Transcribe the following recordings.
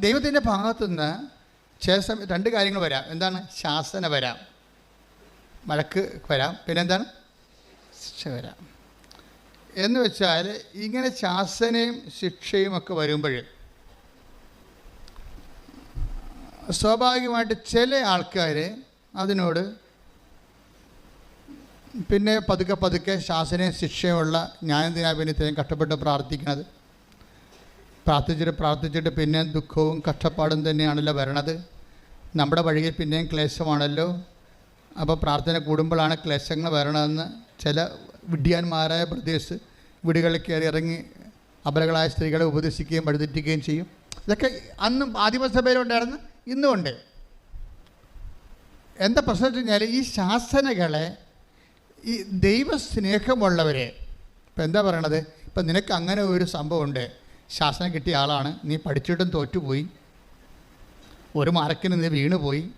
ദൈവത്തിന്റെ ഭാഗത്തുനിന്ന് ചില രണ്ട് കാര്യങ്ങൾ വരാം. എന്താണ്? ശാസന വരാം. മഴക്ക് വരാം. പിന്നെ എന്താണ് ശിക്ഷ വരാം. എന്ന് വെച്ചാൽ ഇങ്ങനെ ശാസനയും ശിക്ഷയും ഒക്കെ വരുമ്പോൾ സ്വാഭാവികമായിട്ട് ചില ആൾക്കാർ അതിനോട് പിന്നെ പതുക്കെ പതുക്കെ ശാസനയും ശിക്ഷയുമുള്ള ഇത്രയും കഷ്ടപ്പെട്ട് പ്രാർത്ഥിക്കുന്നത് പ്രാർത്ഥിച്ചിട്ട് പ്രാർത്ഥിച്ചിട്ട് പിന്നെ ദുഃഖവും കഷ്ടപ്പാടും തന്നെയാണല്ലോ വരണത്. നമ്മുടെ വഴിയിൽ പിന്നെയും ക്ലേശമാണല്ലോ. അപ്പോൾ പ്രാർത്ഥന കൂടുമ്പോഴാണ് ക്ലേശങ്ങൾ വരണമെന്ന് ചില വിഡ്യാന്മാരായ പ്രദേശ് വീടുകളിൽ കയറി ഇറങ്ങി അപലകളായ സ്ത്രീകളെ ഉപദേശിക്കുകയും വഴിതെറ്റിക്കുകയും ചെയ്യും. ഇതൊക്കെ അന്നും ആദിമസഭയിലുണ്ടായിരുന്നു ഇന്നും ഉണ്ട്. എന്താ പ്രശ്നം വെച്ച് കഴിഞ്ഞാൽ ഈ ശാസനകളെ ഈ ദൈവസ്നേഹമുള്ളവരെ ഇപ്പം എന്താ പറയണത്? ഇപ്പം നിനക്ക് അങ്ങനെ ഒരു സംഭവമുണ്ട്. ശാസനം കിട്ടിയ ആളാണ്. നീ പഠിച്ചിട്ടും തോറ്റുപോയി. ഒരു മാർക്കിന് നീ വീണുപോയി.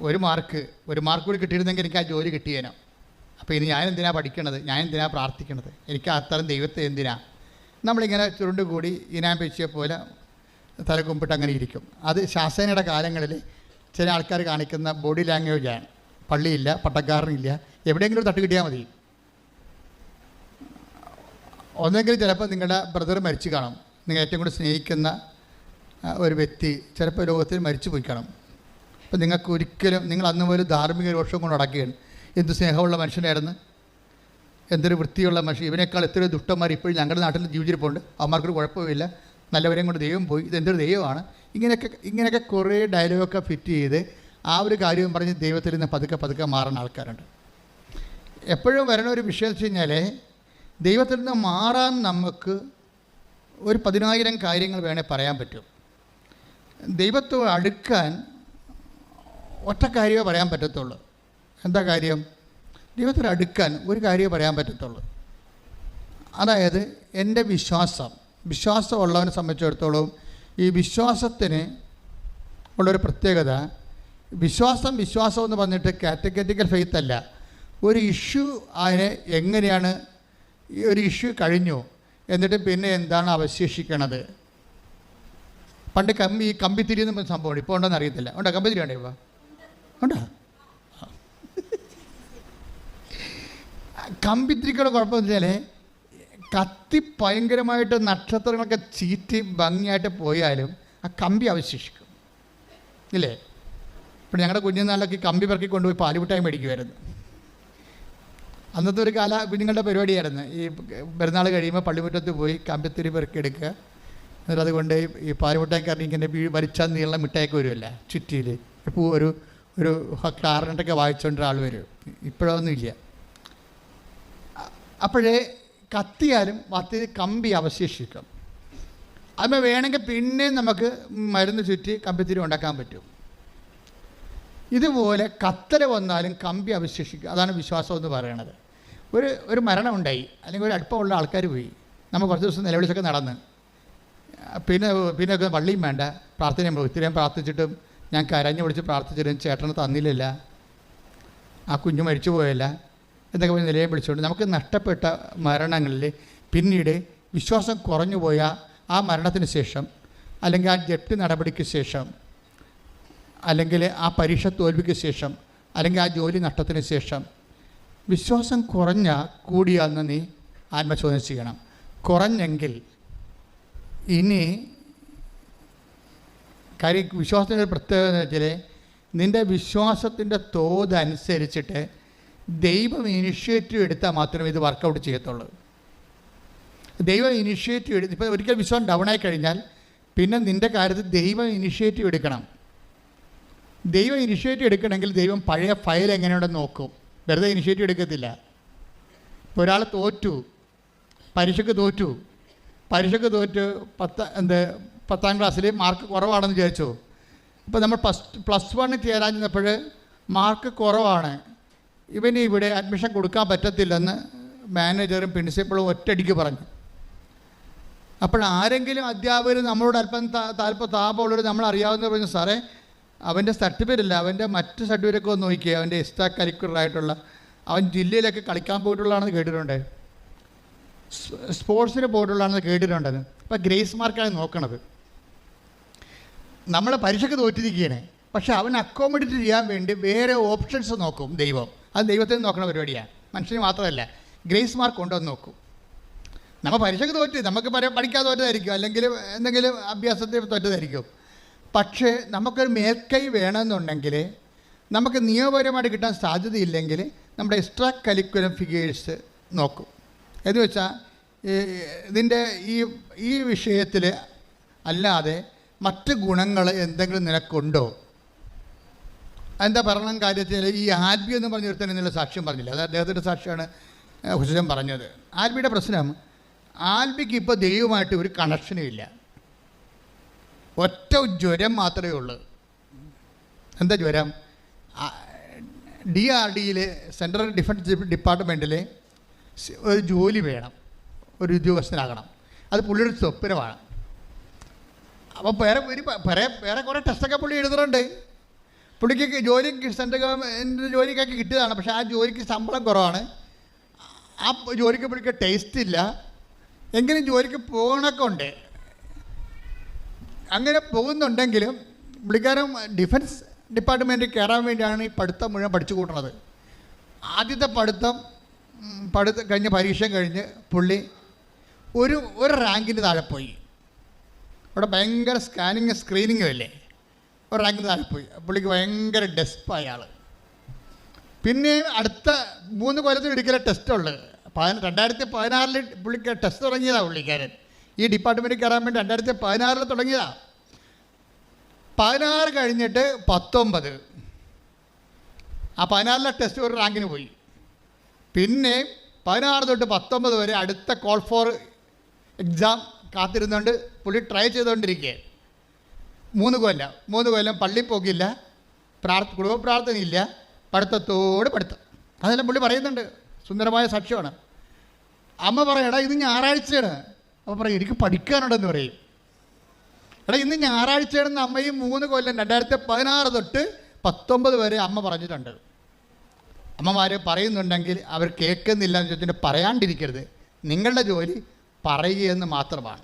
ഒരു മാർക്ക് ഒരു മാർക്ക് കൂടി കിട്ടിയിരുന്നെങ്കിൽ എനിക്ക് ആ ജോലി കിട്ടിയേനോ. അപ്പോൾ ഇനി ഞാൻ എന്തിനാ പഠിക്കണത്? ഞാൻ പ്രാർത്ഥിക്കണത്? എനിക്ക് അത്തരം ദൈവത്തെ എന്തിനാ? നമ്മളിങ്ങനെ ചുരുണ്ട് കൂടി ഇനാൻ പേച്ചിയെ പോലെ തലകുമ്പിട്ട് അങ്ങനെ ഇരിക്കും. അത് ശാസനയുടെ കാലങ്ങളിൽ ചില ആൾക്കാർ കാണിക്കുന്ന ബോഡി ലാംഗ്വേജാണ് പള്ളിയില്ല പട്ടക്കാരനില്ല. എവിടെയെങ്കിലും തട്ട് കിട്ടിയാൽ മതി. ഒന്നെങ്കിലും ചിലപ്പോൾ നിങ്ങളുടെ ബ്രദർ മരിച്ചു കാണും. നിങ്ങൾ ഏറ്റവും കൂടുതൽ സ്നേഹിക്കുന്ന ഒരു വ്യക്തി ചിലപ്പോൾ ലോകത്തിൽ മരിച്ചു പോയി കാണും. അപ്പം നിങ്ങൾക്ക് ഒരിക്കലും നിങ്ങൾ അന്ന് പോലും ധാർമ്മിക രോഷം കൊണ്ട് അടക്കുകയാണ് എന്ത് സ്നേഹമുള്ള മനുഷ്യനായിരുന്നു? എന്തൊരു വൃത്തിയുള്ള മനുഷ്യൻ? ഇവനേക്കാൾ എത്രയോ ദുഷ്ടന്മാർ ഇപ്പോഴും ഞങ്ങളുടെ നാട്ടിൽ ജീവിച്ചിരിപ്പുണ്ട്. അവന്മാർക്കൊരു കുഴപ്പമില്ല. നല്ലവരെയും കൊണ്ട് ദൈവം പോയി. ഇതെന്തൊരു ദൈവമാണ്? ഇങ്ങനെയൊക്കെ ഇങ്ങനെയൊക്കെ കുറേ ഡയലോഗൊക്കെ ഫിറ്റ് ചെയ്ത് ആ ഒരു കാര്യം പറഞ്ഞ് ദൈവത്തിൽ നിന്ന് പതുക്കെ പതുക്കെ മാറുന്ന ആൾക്കാരുണ്ട്. എപ്പോഴും വരണ ഒരു വിഷയം വെച്ച് കഴിഞ്ഞാൽ ദൈവത്തിൽ നിന്ന് മാറാൻ നമുക്ക് ഒരു പതിനായിരം കാര്യങ്ങൾ വേണേൽ പറയാൻ പറ്റും. ദൈവത്തോട് അടുക്കാൻ ഒറ്റ കാര്യമേ പറയാൻ പറ്റത്തുള്ളൂ. എന്താ കാര്യം? ദൈവത്തോട് അടുക്കാൻ ഒരു കാര്യമേ പറയാൻ പറ്റത്തുള്ളൂ. അതായത് എന്റെ വിശ്വാസം വിശ്വാസമുള്ളവനെ സംബന്ധിച്ചിടത്തോളം ഈ വിശ്വാസത്തിന് ഉള്ളൊരു പ്രത്യേകത വിശ്വാസം വിശ്വാസം എന്ന് പറഞ്ഞിട്ട് കാറ്റഗറ്റിക്കൽ ഫെയ്ത്ത് അല്ല. ഒരു ഇഷ്യൂ അതിനെ എങ്ങനെയാണ് ഈ ഒരു ഇഷ്യൂ കഴിഞ്ഞു. എന്നിട്ട് പിന്നെ എന്താണ് അവശേഷിക്കണത്? പണ്ട് കമ്പി ഈ കമ്പിത്തിരി എന്ന് സംഭവമാണ് ഇപ്പോൾ ഉണ്ടോയെന്ന് അറിയത്തില്ല. ഉണ്ടോ? കമ്പിത്തിരി ഉണ്ടോ ഇപ്പോൾ ഉണ്ടോ? കമ്പിത്തിരിക്കുള്ള കുഴപ്പമെന്ന് വെച്ചാൽ കത്തി ഭയങ്കരമായിട്ട് നക്ഷത്രങ്ങളൊക്കെ ചീറ്റി ഭംഗിയായിട്ട് പോയാലും ആ കമ്പി അവശേഷിക്കും. ഇല്ലേ? ഇപ്പം ഞങ്ങളുടെ കുഞ്ഞുനാളിലൊക്കെ കമ്പി പെറുക്കി കൊണ്ടുപോയി പാലുമിഠായി മേടിക്കുമായിരുന്നു അന്നത്തെ ഒരു കാല കുഞ്ഞുങ്ങളുടെ പരിപാടിയായിരുന്നു. ഈ പെരുന്നാൾ കഴിയുമ്പോൾ പള്ളിമുറ്റത്ത് പോയി കമ്പിത്തിരി പെറുക്കെടുക്കുക എന്നിട്ട് അതുകൊണ്ട് ഈ- പാലുമിഠായിക്കാരൻ ഇങ്ങനെ വീ വലിച്ചാൽ നീളം മിഠായിക്ക് വരുമല്ല? ചുറ്റിയിൽ ഇപ്പോൾ ഒരു ഒരു ക്ലാറിനൊക്കെ വായിച്ചുകൊണ്ട് ആൾ വരും. ഇപ്പോഴൊന്നും ഇല്ല. അപ്പോഴേ കത്തിയാലും കത്തി കമ്പി അവശേഷിക്കും. അതിന് വേണമെങ്കിൽ പിന്നെയും നമുക്ക് മരുന്ന് ചുറ്റി കമ്പിത്തിരി ഉണ്ടാക്കാൻ പറ്റും. ഇതുപോലെ കത്തര വന്നാലും കമ്പി അവശേഷിക്കും. അതാണ് വിശ്വാസം എന്ന് പറയണത്. ഒരു ഒരു മരണം ഉണ്ടായി അല്ലെങ്കിൽ ഒരു അടുപ്പമുള്ള ആൾക്കാർ പോയി. നമ്മൾ കുറച്ച് ദിവസം നിലവിളിച്ചൊക്കെ നടന്ന്. പിന്നെ പിന്നെ പള്ളിയും വേണ്ട. പ്രാർത്ഥനയും പോയി. ഇത്രയും പ്രാർത്ഥിച്ചിട്ടും ഞാൻ കരഞ്ഞു വിളിച്ച് പ്രാർത്ഥിച്ചിട്ടും ചേട്ടന് തന്നില്ലല്ല. ആ കുഞ്ഞു മരിച്ചു പോയല്ല. എന്നൊക്കെ പറഞ്ഞ് നിലയെ വിളിച്ചുകൊണ്ട് നമുക്ക് നഷ്ടപ്പെട്ട മരണങ്ങളിൽ പിന്നീട് വിശ്വാസം കുറഞ്ഞു പോയ ആ മരണത്തിന് ശേഷം അല്ലെങ്കിൽ ആ ജപ്തി നടപടിക്ക് ശേഷം അല്ലെങ്കിൽ ആ പരീക്ഷ തോൽവിക്ക് ശേഷം അല്ലെങ്കിൽ ആ ജോലി നഷ്ടത്തിന് ശേഷം വിശ്വാസം കുറഞ്ഞ കൂടിയാന്ന് നീ ആത്മശോധന ചെയ്യണം. കുറഞ്ഞെങ്കിൽ ഇനി കാര്യം വിശ്വാസത്തിന്റെ പ്രത്യേകത എന്ന് വെച്ചാൽ നിന്റെ വിശ്വാസത്തിന്റെ തോത് അനുസരിച്ചിട്ട് ദൈവം ഇനിഷ്യേറ്റീവ് എടുത്താൽ മാത്രമേ ഇത് വർക്കൗട്ട് ചെയ്യത്തുള്ളൂ. ദൈവം ഇനിഷ്യേറ്റീവ് എടുത്ത് ഇപ്പോൾ ഒരിക്കൽ വിശ്വാസം ഡൗൺ ആയി കഴിഞ്ഞാൽ പിന്നെ നിന്റെ കാര്യത്തിൽ ദൈവം ഇനിഷ്യേറ്റീവ് എടുക്കണം. ദൈവം ഇനിഷ്യേറ്റീവ് എടുക്കണമെങ്കിൽ ദൈവം പഴയ ഫയൽ എങ്ങനെയുണ്ടെന്ന് നോക്കും. വെറുതെ ഇനിഷ്യേറ്റീവ് എടുക്കത്തില്ല. ഇപ്പോൾ ഒരാൾ തോറ്റു പരീക്ഷയ്ക്ക് തോറ്റു പരീക്ഷയ്ക്ക് തോറ്റ് പത്ത് എന്ത് പത്താം ക്ലാസ്സിൽ മാർക്ക് കുറവാണെന്ന് വിചാരിച്ചു. ഇപ്പോൾ നമ്മൾ പ്ലസ് പ്ലസ് വണ്ണിൽ ചേരാൻ ചെന്നപ്പോൾ മാർക്ക് കുറവാണ്. ഇവന് ഇവിടെ അഡ്മിഷൻ കൊടുക്കാൻ പറ്റത്തില്ലെന്ന് മാനേജറും പ്രിൻസിപ്പളും ഒറ്റയടിക്ക് പറഞ്ഞു. അപ്പോൾ ആരെങ്കിലും അധ്യാപകർ നമ്മളോട് അല്പം താല്പ താപമുള്ളവർ നമ്മൾ അറിയാവുന്ന പറഞ്ഞു സാറേ അവന്റെ സർട്ടിഫിക്കറ്റ് അല്ല അവന്റെ മറ്റ് സർട്ടിഫിക്കറ്റൊക്കെ ഒന്ന് നോക്കിയേ അവന്റെ എക്സ്ട്രാ കരിക്കുലർ ആയിട്ടുള്ള. അവൻ ജില്ലയിലൊക്കെ കളിക്കാൻ പോയിട്ടുള്ളതാണെന്ന് കേട്ടിട്ടുണ്ട്. സ്പോർട്സിന് പോയിട്ടുള്ളതാണെന്ന് കേട്ടിട്ടുണ്ടെന്ന് അപ്പോൾ ഗ്രേസ് മാർക്കാണ് നോക്കണത്. നമ്മളെ പരീക്ഷയ്ക്ക് തോറ്റിരിക്കുകയാണ്. പക്ഷേ അവൻ അക്കോമഡേറ്റ് ചെയ്യാൻ വേണ്ടി വേറെ ഓപ്ഷൻസ് നോക്കും ദൈവം. അത് ദൈവത്തിന് നോക്കുന്ന പരിപാടിയാണ് മനുഷ്യന് മാത്രമല്ല ഗ്രേസ് മാർക്ക് കൊണ്ടുവന്ന് നോക്കും. നമ്മൾ പരീക്ഷയ്ക്ക് തോറ്റി നമുക്ക് പഠിക്കാൻ തോറ്റതായിരിക്കും. അല്ലെങ്കിൽ എന്തെങ്കിലും അഭ്യാസത്തിൽ തോറ്റതായിരിക്കും. പക്ഷേ നമുക്കൊരു മേൽക്കൈ വേണമെന്നുണ്ടെങ്കിൽ നമുക്ക് നിയമപരമായിട്ട് കിട്ടാൻ സാധ്യതയില്ലെങ്കിൽ നമ്മുടെ എക്സ്ട്രാ കരിക്കുലം ഫിഗേഴ്സ് നോക്കും. എന്ന് വെച്ചാൽ ഇതിന്റെ ഈ ഈ വിഷയത്തിൽ അല്ലാതെ മറ്റ് ഗുണങ്ങൾ എന്തെങ്കിലും നിനക്കുണ്ടോ? എന്താ പറയണം കാര്യത്തിൽ? ഈ ആൽബി എന്ന് പറഞ്ഞ ഒരുത്തൻ എന്നുള്ള സാക്ഷ്യം പറഞ്ഞില്ല? അത് അദ്ദേഹത്തിന്റെ സാക്ഷ്യമാണ് ഹുസൈൻ പറഞ്ഞത്. ആൽബിയുടെ പ്രശ്നം ആൽബിക്ക് ഇപ്പോൾ ദൈവമായിട്ട് ഒരു കണക്ഷനും ഇല്ല. ഒറ്റ ജ്വരം മാത്രമേ ഉള്ളൂ. എന്താ ജ്വരം? ഡി ആർ ഡിയിൽ സെൻട്രൽ ഡിഫൻസ് ഡിപ്പാർട്ട്മെന്റിൽ ഒരു ജോലി വേണം. ഒരു ഉദ്യോഗസ്ഥനാകണം. അത് പുള്ളിയുടെ സ്വപ്നമാണ്. അപ്പോൾ വേറെ ഒരു വേറെ വേറെ കുറേ ടെസ്റ്റൊക്കെ പുള്ളി എഴുതുന്നുണ്ട്. പുള്ളിക്ക് ജോലി സെൻട്രൽ ഗവൺമെന്റ് ജോലിക്കൊക്കെ കിട്ടിയതാണ്. പക്ഷേ ആ ജോലിക്ക് ശമ്പളം കുറവാണ്. ആ ജോലിക്ക് പുള്ളിക്ക് ടേസ്റ്റ് ഇല്ല. എങ്കിലും ജോലിക്ക് പോകണമൊക്കെ ഉണ്ട്. അങ്ങനെ പോകുന്നുണ്ടെങ്കിലും പുള്ളിക്കാരൻ ഡിഫൻസ് ഡിപ്പാർട്ട്മെന്റിൽ കയറാൻ വേണ്ടിയാണ് ഈ പഠിത്തം മുഴുവൻ പഠിച്ചു കൂട്ടണത് ആദ്യത്തെ പഠിത്തം പഠിത്ത കഴിഞ്ഞ പരീക്ഷ കഴിഞ്ഞ് പുള്ളി ഒരു ഒരു റാങ്കിന് താഴെ പോയി. അവിടെ ഭയങ്കര സ്കാനിങ് സ്ക്രീനിങ്ങും അല്ലേ ഒരു റാങ്കിന് താഴെ പോയി. പുള്ളിക്ക് ഭയങ്കര ഡെസ്പായ ആൾ പിന്നെ അടുത്ത മൂന്ന് കൊല്ലത്തിൽ ഒരിക്കലെ ടെസ്റ്റ് ഉള്ളത് പതിന രണ്ടായിരത്തി പതിനാറിൽ പുള്ളിക്ക് ടെസ്റ്റ് തുടങ്ങിയതാണ് പുള്ളിക്കാരൻ. ഈ ഡിപ്പാർട്ട്മെന്റിൽ കയറാൻ വേണ്ടി രണ്ടായിരത്തി പതിനാറിൽ തുടങ്ങിയതാണ് പതിനാറ് കഴിഞ്ഞിട്ട് പത്തൊമ്പത്. ആ പതിനാറിലെ ടെസ്റ്റ് ഒരു റാങ്കിന് പോയി. പിന്നെ പതിനാറ് തൊട്ട് പത്തൊമ്പത് വരെ അടുത്ത കോൾ ഫോർ എക്സാം കാത്തിരുന്നുകൊണ്ട് പുള്ളി ട്രൈ ചെയ്തുകൊണ്ടിരിക്കുക മൂന്ന് കൊല്ലം. മൂന്ന് കൊല്ലം പള്ളി പോക്കില്ല. പ്രാർത്ഥ കുടുംബ പ്രാർത്ഥനയില്ല. പഠിത്തത്തോട് പഠിത്തം. അതെല്ലാം പുള്ളി പറയുന്നുണ്ട്. സുന്ദരമായ സാക്ഷ്യമാണ്. അമ്മ പറയടാ ഇത് ഞായറാഴ്ചയാണ്. അപ്പോൾ പറയും എനിക്ക് പഠിക്കാനുണ്ടെന്ന് പറയും. എടാ ഇന്ന് ഞായറാഴ്ചയാണെന്ന് അമ്മയും മൂന്ന് കൊല്ലം രണ്ടായിരത്തി പതിനാറ് തൊട്ട് പത്തൊമ്പത് വരെ അമ്മ പറഞ്ഞിട്ടുണ്ട്. അമ്മമാർ പറയുന്നുണ്ടെങ്കിൽ അവർ കേൾക്കുന്നില്ല എന്ന് ചോദിച്ചിട്ട് പറയാണ്ടിരിക്കരുത്. നിങ്ങളുടെ ജോലി പറയുകയെന്ന് മാത്രമാണ്.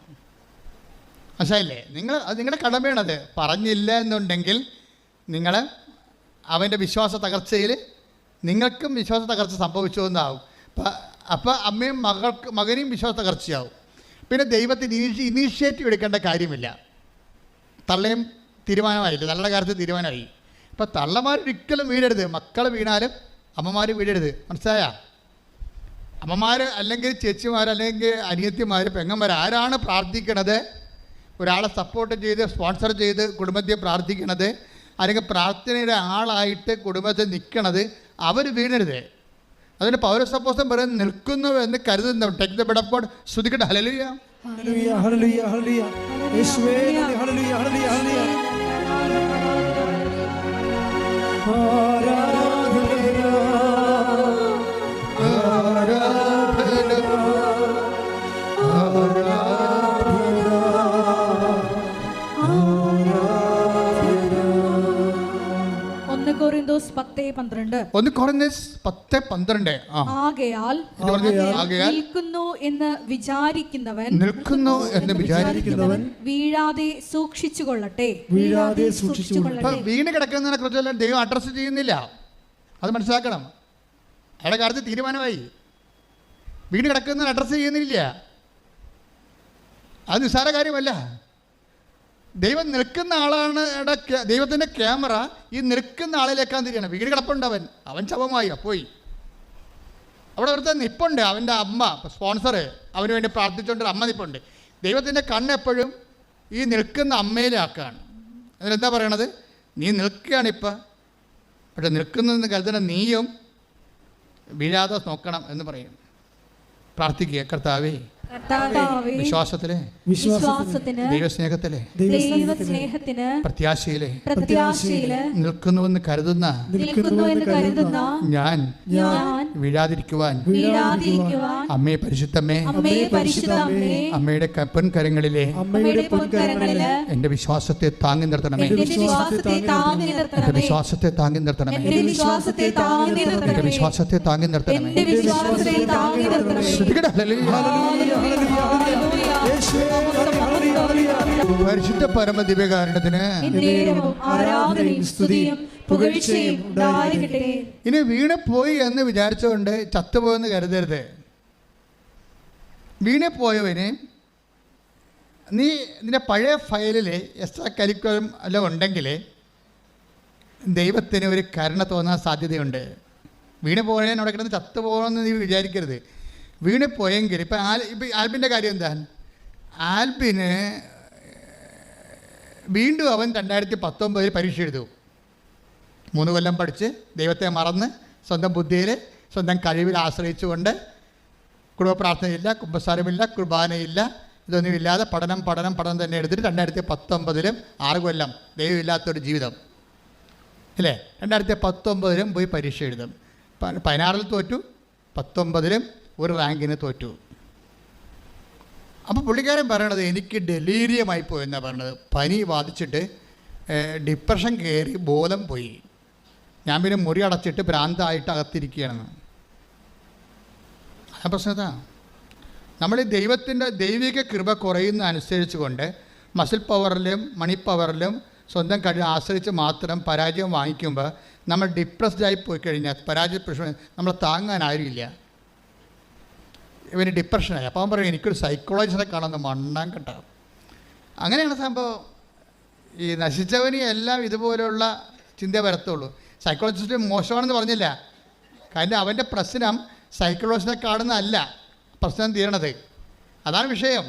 മനസ്സിലായില്ലേ? നിങ്ങൾ നിങ്ങളുടെ കടമയാണത്. പറഞ്ഞില്ല എന്നുണ്ടെങ്കിൽ നിങ്ങൾ അവന്റെ വിശ്വാസ തകർച്ചയിൽ നിങ്ങൾക്കും വിശ്വാസ തകർച്ച സംഭവിച്ചു എന്നാവും. അപ്പം അപ്പോൾ അമ്മയും മകൾക്ക് മകനെയും വിശ്വാസ തകർച്ചയാവും. പിന്നെ ദൈവത്തിന് ഇനീഷി ഇനീഷ്യേറ്റീവ് എടുക്കേണ്ട കാര്യമില്ല. തള്ളയും തീരുമാനമായില്ല? തള്ളയുടെ കാര്യത്തിൽ തീരുമാനമായി. അപ്പോൾ തള്ളമാരൊരിക്കലും വീഴരുത്. മക്കൾ വീണാലും അമ്മമാർ വീഴരുത്. മനസ്സിലായ? അമ്മമാർ അല്ലെങ്കിൽ ചേച്ചിമാർ അല്ലെങ്കിൽ അനിയത്തിമാർ പെങ്ങന്മാർ ആരാണ് പ്രാർത്ഥിക്കണത്? ഒരാളെ സപ്പോർട്ട് ചെയ്ത് സ്പോൺസർ ചെയ്ത് കുടുംബത്തെ പ്രാർത്ഥിക്കണത്? അല്ലെങ്കിൽ പ്രാർത്ഥനയുടെ ആളായിട്ട് കുടുംബത്തിൽ നിൽക്കണത് അവർ വീണരുത് അതിന് പൗരസപ്പോസം പറയുന്നത് നിൽക്കുന്നു എന്ന് കരുതുന്നു. Take the word of God ശ്രുതിക്കട്ടെ. Hallelujah hallelujah, hallelujah, hallelujah. യേശുവേ, ഹല്ലേലൂയ, ഹല്ലേലൂയ, ഹല്ലേലൂയ. ആരാധന, പന്ത്രണ്ട്. ഒന്ന് കുറഞ്ഞ പത്ത് പന്ത്രണ്ട്. ആ. ആകയാൽ ഇത് പറഞ്ഞേ, ആകയാൽ നിൽക്കുന്നു എന്ന് വിചാരിക്കുന്നവൻ നിൽക്കുന്നു എന്ന് വിചാരിക്കുന്നവൻ വീഴാതെ സൂക്ഷിച്ചു കൊള്ളട്ടെ വീഴാതെ സൂക്ഷിച്ചു ഇപ്പൊ വീണ് കിടക്കുന്നതിനെ കുറിച്ചെല്ലാം ദൈവം അഡ്രസ്സ് ചെയ്യുന്നില്ല. അത് മനസ്സിലാക്കണം. അയാളുടെ കാര്യത്തിൽ തീരുമാനമായി. വീണ് കിടക്കുന്നതിന് അഡ്രസ്സ് ചെയ്യുന്നില്ല. അത് നിസ്സാര കാര്യമല്ല. ദൈവം നിൽക്കുന്ന ആളാണ് ദൈവത്തിന്റെ ക്യാമറ ഈ നിൽക്കുന്ന ആളിലേക്കാൻ തിരിയണം വീട് കിടപ്പുണ്ട് അവൻ. അവൻ ശവമായി. പോയി. അവിടെ ഒരുത്തൻ നിപ്പുണ്ട്. അവന്റെ അമ്മ സ്പോൺസർ അവന് വേണ്ടി പ്രാർത്ഥിച്ചുകൊണ്ട് അമ്മ നിപ്പുണ്ട്. ദൈവത്തിന്റെ കണ്ണെപ്പോഴും ഈ നിൽക്കുന്ന അമ്മയിലാക്കാണ്. അതിലെന്താ പറയണത്? നീ നിൽക്കുകയാണ് ഇപ്പം. പക്ഷെ നിൽക്കുന്നതെന്ന് കരുതുന്ന നീയും വീഴാതെ നോക്കണം എന്ന് പറയും. പ്രാർത്ഥിക്കുക കർത്താവേ വിശ്വാസത്തിലെ വിശ്വാസത്തിന് ദൈവസ്നേഹത്തിലെ ദൈവസ്നേഹത്തിന് പ്രത്യാശയിലെ പ്രത്യാശയിൽ നിൽക്കുന്നുവെന്ന് കരുതുന്ന കരുതുന്ന ഞാൻ ഞാൻ വീഴാതിരിക്കുവാൻ വീഴാതിരിക്കുവാൻ അമ്മയെ പരിശുദ്ധമ്മേ അമ്മേ അമ്മയുടെ കപ്പൻ കരങ്ങളിലെ അമ്മയുടെ പൊൻകരങ്ങളിൽ എന്റെ വിശ്വാസത്തെ താങ്ങി നിർത്തണമേ എന്റെ വിശ്വാസത്തെ താങ്ങി നിർത്തണമേ വിശ്വാസത്തെ താങ്ങി നിർത്തണമേ എന്റെ വിശ്വാസത്തെ താങ്ങി നിർത്തണമേ വിശ്വാസത്തെ താങ്ങി നിർത്തണമേ എന്റെ വിശ്വാസത്തെ താങ്ങി നിർത്തണമേ ഹല്ലേലൂയ. പരിശുദ്ധ പരമ ദിവ്യകാരണത്തിന് ഇനി വീണപ്പോയി എന്ന് വിചാരിച്ചുകൊണ്ട് ചത്തുപോയെന്ന് കരുതരുത്. വീണപ്പോയവന് നീ നിന്റെ പഴയ ഫയലിൽ എക്സ്ട്രാ കരിക്കുലം എല്ലാം ഉണ്ടെങ്കിൽ ദൈവത്തിന് ഒരു കരുണ തോന്നാൻ സാധ്യതയുണ്ട്. വീണ് അവിടെ കിടന്ന് ചത്തു പോകണമെന്ന് നീ വിചാരിക്കരുത്. വീണ് പോയെങ്കിൽ ഇപ്പം ആൽ ഇപ്പം ആൽബിന്റെ കാര്യം എന്താ? ആൽബിന് വീണ്ടും അവൻ രണ്ടായിരത്തി പത്തൊമ്പതിൽ പരീക്ഷ എഴുതു. മൂന്ന് കൊല്ലം പഠിച്ച് ദൈവത്തെ മറന്ന് സ്വന്തം ബുദ്ധിയിൽ സ്വന്തം കഴിവിൽ ആശ്രയിച്ചുകൊണ്ട് കുടുംബ പ്രാർത്ഥനയില്ല കുമ്പസാരമില്ല കുർബാനയില്ല ഇതൊന്നുമില്ലാതെ പഠനം പഠനം പഠനം തന്നെ എടുത്തിട്ട് രണ്ടായിരത്തി പത്തൊമ്പതിലും ആറ് കൊല്ലം ദൈവമില്ലാത്തൊരു ജീവിതം. അല്ലേ? രണ്ടായിരത്തി പത്തൊമ്പതിലും പോയി പരീക്ഷ എഴുതും. പതിനാറിൽ തോറ്റു പത്തൊമ്പതിലും ഒരു റാങ്കിന് തോറ്റു. അപ്പോൾ പുള്ളിക്കാരൻ പറയണത് എനിക്ക് ഡെലീരിയമായി പോയി എന്നാണ് പറയണത്. പനി ബാധിച്ചിട്ട് ഡിപ്രഷൻ കയറി ബോധം പോയി. ഞാൻ പിന്നെ മുറി അടച്ചിട്ട് ഭ്രാന്തായിട്ട് അകത്തിരിക്കുകയാണെന്ന് ആ പ്രശ്നത്താ നമ്മൾ ദൈവത്തിന്റെ ദൈവിക കൃപ കുറയുന്ന അനുസരിച്ച് കൊണ്ട് മസിൽ പവറിലും മണി പവറിലും സ്വന്തം കഴിവ് ആശ്രയിച്ച് മാത്രം പരാജയം വാങ്ങിക്കുമ്പോൾ നമ്മൾ ഡിപ്രസ്ഡായി പോയി കഴിഞ്ഞാൽ പരാജയ പ്രശ്നം നമ്മൾ താങ്ങാൻ ആരുമില്ല. ഇവന് ഡിപ്രഷനായി അപ്പോൾ അവൻ പറയും എനിക്കൊരു സൈക്കോളജിസ്റ്റിനെ കാണുന്ന മണ്ണാൻ കണ്ട അങ്ങനെയാണ് സംഭവം. ഈ നശിച്ചവന് എല്ലാം ഇതുപോലെയുള്ള ചിന്ത വരത്തുള്ളൂ. സൈക്കോളജിസ്റ്റ് മോശമാണെന്ന് പറഞ്ഞില്ല. കാരണം അവന്റെ പ്രശ്നം സൈക്കോളജിസ്റ്റിനെ കാണുന്നതല്ല. പ്രശ്നം തീരണത്. അതാണ് വിഷയം.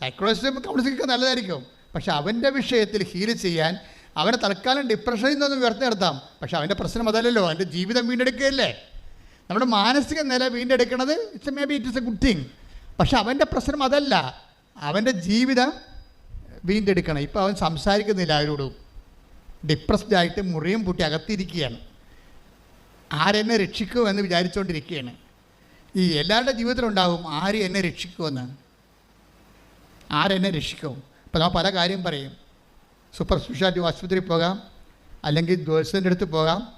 സൈക്കോളജിസ്റ്റ് കൗൺസിലിംഗ് നല്ലതായിരിക്കും. പക്ഷെ അവന്റെ വിഷയത്തിൽ ഹീൽ ചെയ്യാൻ അവനെ തൽക്കാലം ഡിപ്രഷനിൽ നിന്നൊന്നും ഉയർത്തി നിർത്താം. പക്ഷെ അവന്റെ പ്രശ്നം അതല്ലല്ലോ. അവന്റെ ജീവിതം വീണ്ടെടുക്കുകയല്ലേ? നമ്മുടെ മാനസിക നില വീണ്ടെടുക്കുന്നത് it's may be it is a good thing പക്ഷെ അവന്റെ പ്രശ്നം അതല്ല. അവന്റെ ജീവിതം വീണ്ടെടുക്കണം. ഇപ്പോൾ അവൻ സംസാരിക്കുന്നില്ല അവരോടും ഡിപ്രസ്ഡ് ആയിട്ട് മുറിയും പൂട്ടി അകത്തിരിക്കുകയാണ്. ആരെന്നെ രക്ഷിക്കുമെന്ന് വിചാരിച്ചുകൊണ്ടിരിക്കുകയാണ് ഈ എല്ലാവരുടെ ജീവിതത്തിലുണ്ടാവും ആര് എന്നെ രക്ഷിക്കുമെന്ന് ആരെന്നെ രക്ഷിക്കും? അപ്പോൾ നമ്മൾ പല കാര്യം പറയും. സൂപ്പർ സ്പെഷ്യാലിറ്റി ആശുപത്രിയിൽ പോകാം. അല്ലെങ്കിൽ ദ്വത്സന്റെ അടുത്ത് പോകാം.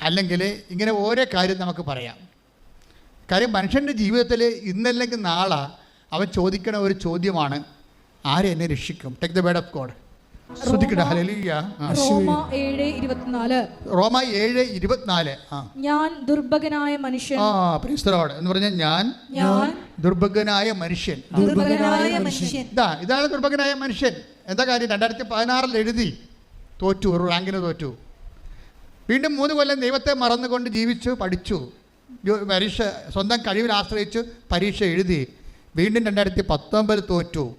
അല്ലെങ്കിൽ ഇങ്ങനെ ഓരോ കാര്യം നമുക്ക് പറയാം. കാര്യം മനുഷ്യന്റെ ജീവിതത്തിൽ ഇന്നല്ലെങ്കിൽ നാളെ അവൻ ചോദിക്കണ ഒരു ചോദ്യമാണ് ആരെ എന്നെ രക്ഷിക്കും? Take the word of God. റോമ ഏഴ് ഇരുപത്തിനാല്. ഞാൻ ദുർഭകനായ മനുഷ്യൻ. എന്ന് പറഞ്ഞാൽ ഞാൻ ഞാൻ ദുർഭകനായ മനുഷ്യൻ. ദുർഭകനായ മനുഷ്യൻ. ഇതാ ഇതാണ് ദുർഭകനായ മനുഷ്യൻ. എന്താ കാര്യം? രണ്ടായിരത്തി പതിനാറിൽ എഴുതി. തോറ്റു ഒരു റാങ്കിന് തോറ്റു. വീണ്ടും മൂന്ന് കൊല്ലം ദൈവത്തെ മറന്നുകൊണ്ട് ജീവിച്ചു പഠിച്ചു. പരീക്ഷ സ്വന്തം കഴിവിൽ ആശ്രയിച്ച് പരീക്ഷ എഴുതി വീണ്ടും രണ്ടായിരത്തി പത്തൊമ്പത് തോറ്റു.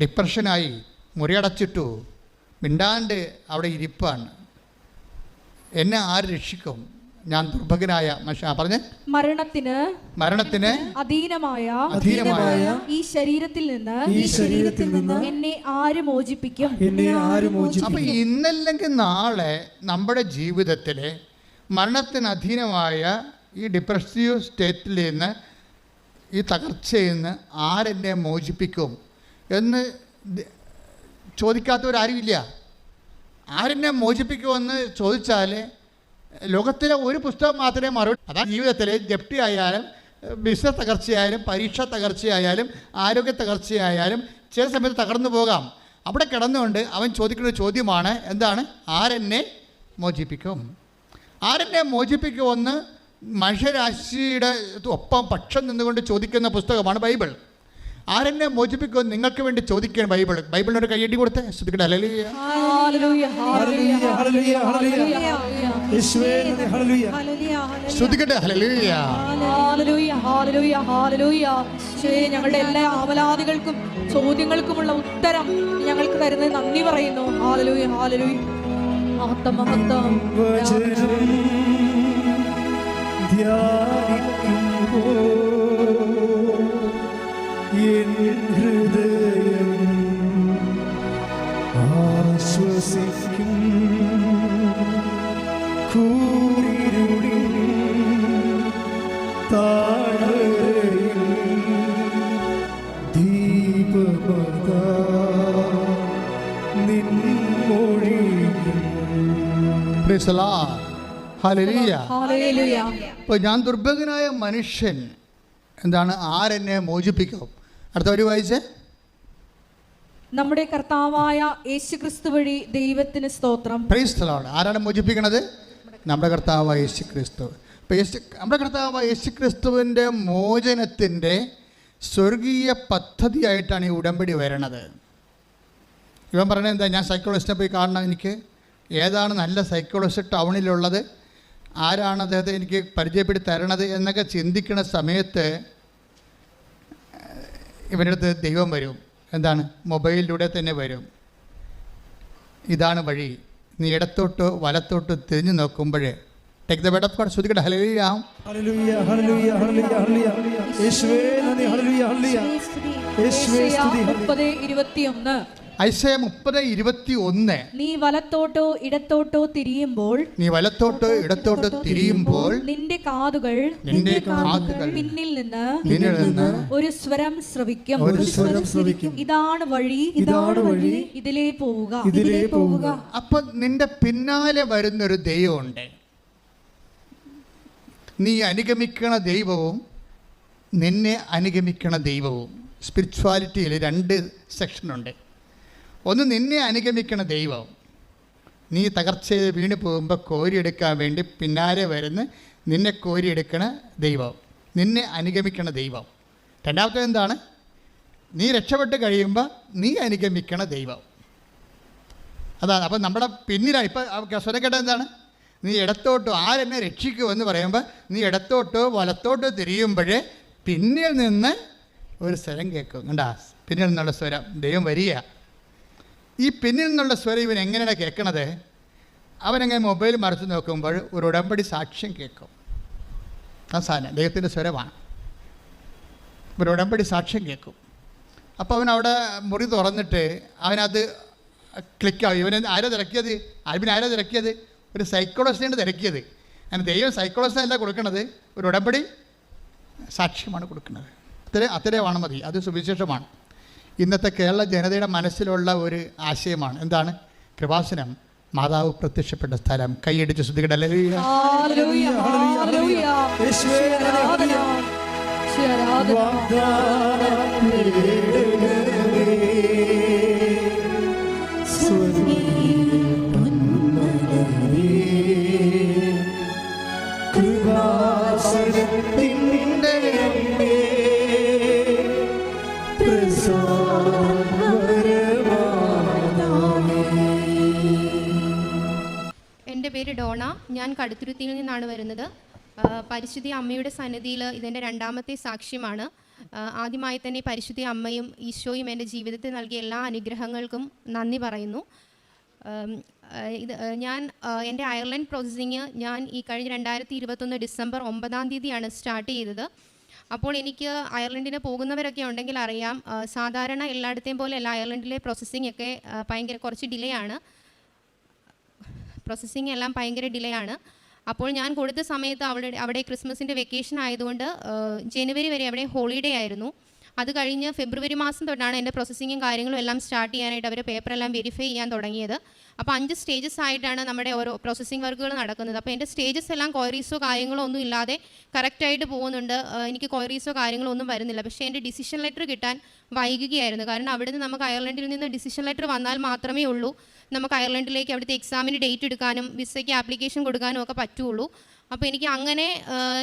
ഡിപ്രഷനായി മുറിയടച്ചിട്ടു. മിണ്ടാണ്ട് അവിടെ ഇരിപ്പാണ്. എന്നെ ആര് രക്ഷിക്കും? ഞാൻ ദുർഭകനായ മനുഷ്യ പറഞ്ഞ്. മരണത്തിന് മരണത്തിന് അധീനമായ അധീനമായ ഈ ശരീരത്തിൽ നിന്ന് ഈ ശരീരത്തിൽ നിന്ന് എന്നെ ആര് മോചിപ്പിക്കും? എന്നെ ആര് മോചിപ്പിക്കും? അപ്പൊ ഇന്നല്ലെങ്കിൽ നാളെ നമ്മുടെ ജീവിതത്തിലെ മരണത്തിന് അധീനമായ ഈ ഡിപ്രസീവ് സ്റ്റേറ്റിൽ നിന്ന് ഈ തകർച്ചയിൽ നിന്ന് ആരെന്നെ മോചിപ്പിക്കും എന്ന് ചോദിക്കാത്തവരാരുമില്ല. ആരെന്നെ മോചിപ്പിക്കുമെന്ന് ചോദിച്ചാൽ ലോകത്തിലെ ഒരു പുസ്തകം മാത്രമേ മറുപടി അതാ ജീവിതത്തിൽ ജപ്തി ആയാലും ബിസിനസ് തകർച്ചയായാലും പരീക്ഷ തകർച്ചയായാലും ആരോഗ്യ തകർച്ചയായാലും ചില സമയത്ത് തകർന്നു പോകാം. അവിടെ കിടന്നുകൊണ്ട് അവൻ ചോദിക്കുന്ന ചോദ്യമാണ് എന്താണ്? ആരെന്നെ മോചിപ്പിക്കും. ആരെന്നെ മോചിപ്പിക്കുമെന്ന് മനുഷ്യരാശിയുടെ ഒപ്പം പക്ഷം നിന്നുകൊണ്ട് ചോദിക്കുന്ന പുസ്തകമാണ് ബൈബിൾ. ആരെന്നെ മോചിപ്പിക്കുമെന്ന് നിങ്ങൾക്ക് വേണ്ടി ചോദിക്കുകയാണ് ബൈബിൾ ബൈബിളിന് ഒരു കൈയടി കൊടുത്ത്. ശ്രദ്ധിക്കട്ടെ. ശ്രദ്ധിക്കട്ടെ. ഞങ്ങളുടെ എല്ലാ ആവലാദികൾക്കും ചോദ്യങ്ങൾക്കുമുള്ള ഉത്തരം ഞങ്ങൾക്ക് തരുന്നത് നന്ദി പറയുന്നു. ഹാലലൂയ ഹാലലൂയ ധ്യാനിക്കുമ്പോൾ ദീപമതാ നിൻമൊഴിയും Praise the Lord. Hallelujah. Hallelujah ഇപ്പോൾ ഞാൻ ദുർഭകനായ മനുഷ്യൻ. എന്താണ്? ആരെന്നെ മോചിപ്പിക്കും? അടുത്ത വരി വായിച്ചേ? നമ്മുടെ കർത്താവായ യേശു ക്രിസ്തു വഴി ദൈവത്തിന് സ്തോത്രം. പ്രൈസ്തലാണ് ആരാണ് മോചിപ്പിക്കണത്? നമ്മുടെ കർത്താവായ യേശു ക്രിസ്തു ഇപ്പം യേശു നമ്മുടെ കർത്താവായ യേശു ക്രിസ്തുവിന്റെ മോചനത്തിന്റെ സ്വർഗീയ പദ്ധതിയായിട്ടാണ് ഈ ഉടമ്പടി വരണത്. ഇവൻ പറയുന്നത് എന്താ? ഞാൻ സൈക്കോളജിസ്റ്റിനെ പോയി കാണണം എനിക്ക്. ഏതാണ് നല്ല സൈക്കോളജിസ്റ്റ് ടൗണിലുള്ളത് ആരാണ് അദ്ദേഹത്തെ എനിക്ക് പരിചയപ്പെടുത്തി തരണത്? എന്നൊക്കെ ചിന്തിക്കുന്ന സമയത്ത് ഇവന്റെ അടുത്ത് ദൈവം വരും. എന്താണ്? മൊബൈലിലൂടെ തന്നെ വരും. ഇതാണ് വഴി. നീ ഇടത്തോട്ട് വലത്തോട്ട് തിരിഞ്ഞു നോക്കുമ്പോൾ take the word of God ശ്രുതികട. ഹലിയാം ഹല്ലേലൂയ ഹല്ലേലൂയ ഹല്ലേലൂയ ഹല്ലേലൂയ യേശുവേ നന്ദി. ഹല്ലേലൂയ ഹല്ലേലൂയ യേശുവേ സ്തുതി. മുപ്പത് ഇരുപത്തിയൊന്ന്. ഐസയ മുപ്പത് ഇരുപത്തി ഒന്ന് നീ വലത്തോട്ടോ ഇടത്തോട്ടോ തിരിയുമ്പോൾ നീ വലത്തോട്ടോ ഇടത്തോട്ടോ തിരിയുമ്പോൾ നിന്റെ കാതുകൾ നിന്റെ കാതുകൾ പിന്നിൽ നിന്ന് പിന്നിൽ നിന്ന് ഒരു സ്വരം ശ്രവിക്കും. ഒരു സ്വരം ശ്രവിക്കും. ഇതാണ് വഴി. ഇതാണ് വഴി. ഇതിലേ പോവുക. ഇതിലേ പോവുക. അപ്പൊ നിന്റെ പിന്നാലെ വരുന്നൊരു ദൈവമുണ്ട്. നീ അനുഗമിക്കണ ദൈവവും നിന്നെ അനുഗമിക്കണ ദൈവവും. സ്പിരിച്വാലിറ്റിയിൽ രണ്ട് സെക്ഷനുണ്ട് ഒന്ന് നിന്നെ അനുഗമിക്കണ ദൈവം. നീ തകർച്ചയിൽ വീണ് പോകുമ്പോൾ കോരിയെടുക്കാൻ വേണ്ടി പിന്നാലെ വരുന്ന നിന്നെ കോരിയെടുക്കണ ദൈവം. നിന്നെ അനുഗമിക്കണ ദൈവം. രണ്ടാമത്തെ എന്താണ്? നീ രക്ഷപ്പെട്ട് കഴിയുമ്പോൾ നീ അനുഗമിക്കണ ദൈവം. അതാണ്. അപ്പം നമ്മുടെ പിന്നിലാണ് ഇപ്പം സ്വരക്കേട്ട എന്താണ്? നീ ഇടത്തോട്ടോ ആരെന്നെ രക്ഷിക്കൂ എന്ന് പറയുമ്പോൾ നീ ഇടത്തോട്ടോ വലത്തോട്ടോ തിരിയുമ്പോഴേ പിന്നിൽ നിന്ന് ഒരു സ്വരം കേൾക്കും. കണ്ടാ? പിന്നിൽ നിന്നുള്ള സ്വരം ദൈവം വരിക. ഈ പിന്നിൽ നിന്നുള്ള സ്വരം ഇവൻ എങ്ങനെയാണ് കേൾക്കണത് അവനങ്ങനെ മൊബൈൽ മറച്ചു നോക്കുമ്പോൾ ഒരു ഉടമ്പടി സാക്ഷ്യം കേൾക്കും. അവസാനം ദൈവത്തിന്റെ സ്വരമാണ്. ഒരു ഉടമ്പടി സാക്ഷ്യം കേൾക്കും. അപ്പോൾ അവൻ അവിടെ മുറി തുറന്നിട്ട് അവനത് ക്ലിക്കാവും ഇവനെ ആരാ തിരക്കിയത്? ആൽബിൻ ആരാ തിരക്കിയത്? ഒരു സൈക്കോളജിസ്റ്റാണ് തിരക്കിയത്. അങ്ങനെ ദൈവം സൈക്കോളജിസ്റ്റ് അല്ല കൊടുക്കുന്നത് ഒരു ഉടമ്പടി സാക്ഷ്യമാണ് കൊടുക്കുന്നത്. അത്ര അത്രയാണ് മതി. അത് സുവിശേഷമാണ്. ഇന്നത്തെ കേരള ജനതയുടെ മനസ്സിലുള്ള ഒരു ആശയമാണ്. എന്താണ്? കൃപാസനം. മാതാവ് പ്രത്യക്ഷപ്പെട്ട സ്ഥലം. കൈയടിച്ച് ഹല്ലേലൂയ, ഡോണ ഞാൻ കടുത്തുരുത്തിയിൽ നിന്നാണ് വരുന്നത്. പരിശുദ്ധി അമ്മയുടെ സന്നിധിയിൽ ഇതെന്റെ രണ്ടാമത്തെ സാക്ഷ്യമാണ്. ആദ്യമായി തന്നെ പരിശുദ്ധി അമ്മയും ഈശോയും എന്റെ ജീവിതത്തിൽ നൽകിയ എല്ലാ അനുഗ്രഹങ്ങൾക്കും നന്ദി പറയുന്നു. ഇത് ഞാൻ എന്റെ അയർലൻഡ് പ്രോസസ്സിങ് ഞാൻ ഈ കഴിഞ്ഞ രണ്ടായിരത്തി ഇരുപത്തൊന്ന് ഡിസംബർ ഒമ്പതാം തീയതിയാണ് സ്റ്റാർട്ട് ചെയ്തത്. അപ്പോൾ എനിക്ക് അയർലൻഡിന് പോകുന്നവരൊക്കെ ഉണ്ടെങ്കിൽ അറിയാം. സാധാരണ എല്ലായിടത്തെയും പോലെ അല്ല അയർലൻഡിലെ പ്രോസസ്സിംഗ് ഒക്കെ ഭയങ്കര കുറച്ച് ഡിലേ ആണ്. പ്രോസസ്സിങ് എല്ലാം ഭയങ്കര ഡിലേ ആണ്. അപ്പോൾ ഞാൻ കൊടുത്ത സമയത്ത് അവിടെ അവിടെ ക്രിസ്മസിന്റെ വെക്കേഷൻ ആയതുകൊണ്ട് ജനുവരി വരെ അവിടെ ഹോളിഡേ ആയിരുന്നു. അത് കഴിഞ്ഞ് ഫെബ്രുവരി മാസം തൊട്ടാണ് എന്റെ പ്രോസസ്സിങ്ങും കാര്യങ്ങളും എല്ലാം സ്റ്റാർട്ട് ചെയ്യാനായിട്ട് അവർ പേപ്പറെല്ലാം വെരിഫൈ ചെയ്യാൻ തുടങ്ങിയത്. അപ്പോൾ അഞ്ച് സ്റ്റേജസ് ആയിട്ടാണ് നമ്മുടെ ഓരോ പ്രോസസ്സിംഗ് വർക്കുകൾ നടക്കുന്നത്. അപ്പോൾ എന്റെ സ്റ്റേജസ് എല്ലാം ക്വയറീസോ കാര്യങ്ങളോ ഒന്നും ഇല്ലാതെ കറക്റ്റായിട്ട് പോകുന്നുണ്ട്. എനിക്ക് ക്വയറീസോ കാര്യങ്ങളോ ഒന്നും വരുന്നില്ല. പക്ഷേ എന്റെ ഡിസിഷൻ ലെറ്റർ കിട്ടാൻ വൈകുകയായിരുന്നു. കാരണം അവിടുന്ന് നമുക്ക് അയർലൻഡിൽ നിന്ന് ഡിസിഷൻ ലെറ്റർ വന്നാൽ മാത്രമേ ഉള്ളൂ. നമുക്ക് അയർലൻഡിലേക്ക് അവിടുത്തെ എക്സാമിന് ഡേറ്റ് എടുക്കാനും വിസയ്ക്ക് ആപ്ലിക്കേഷൻ കൊടുക്കാനും ഒക്കെ പറ്റുള്ളൂ. അപ്പോൾ എനിക്ക് അങ്ങനെ